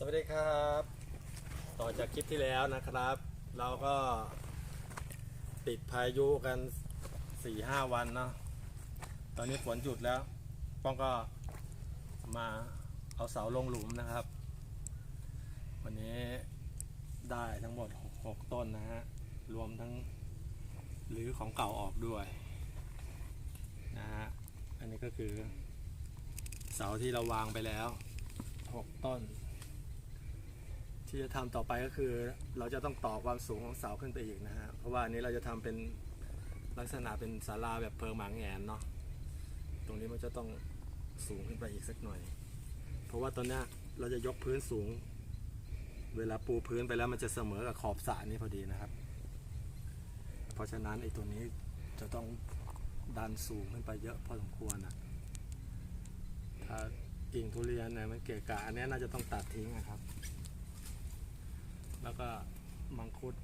สวัสดีครับ ต่อจากคลิปที่แล้วนะครับ เราก็ติดพายุกันสี่ห้าวันเนาะตอนนี้ฝนหยุดแล้ว ป้องก็มาเอาเสาลงหลุมนะครับ วันนี้ได้ทั้งหมดหกต้นนะฮะ รวมทั้งหรือของเก่าออกด้วยนะฮะอันนี้ก็คือเสาที่เราวางไปแล้วหกต้น ที่จะทำต่อไปก็คือเราจะต้องต่อความสูงของเสาขึ้นไปอีกนะฮะเพราะว่าอันนี้เราจะทำเป็นลักษณะเป็นศาลาแบบเพลิงหมางแงนเนาะตรงนี้มันจะต้องสูงขึ้นไปอีกสักหน่อย เพราะว่าตอนนี้เราจะยกพื้นสูง เวลาปูพื้นไปแล้วมันจะเสมอกับขอบสระนี้พอดีนะครับ เพราะฉะนั้นไอ้ตัวนี้จะต้องดันสูงขึ้นไปเยอะพอสมควรนะถ้ากิ่งทุเรียนเนี่ยมันเกะกะอันนี้น่าจะต้องตัดทิ้งนะครับ แล้วก็มังคุด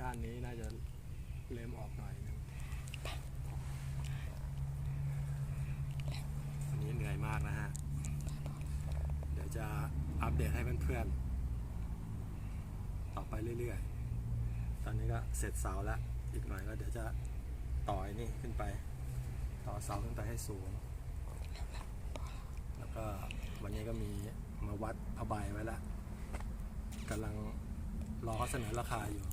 ด้านนี้น่าจะเลมออกหน่อยนึงวันนี้เหนื่อยมากนะฮะ เดี๋ยวจะอัปเดตให้เพื่อนๆ ต่อไปเรื่อยๆ ตอนนี้ก็เสร็จเสาแล้ว อีกหน่อยก็เดี๋ยวจะต่อไอ้นี่ขึ้นไป ต่อเสาขึ้นไปให้สูง แล้วก็วันนี้ก็มีมาวัดผ้าใบไว้แล้วกำลัง รอเขาเสนอราคาอยู่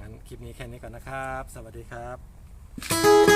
งั้นคลิปนี้แค่นี้ก่อนนะครับ สวัสดีครับ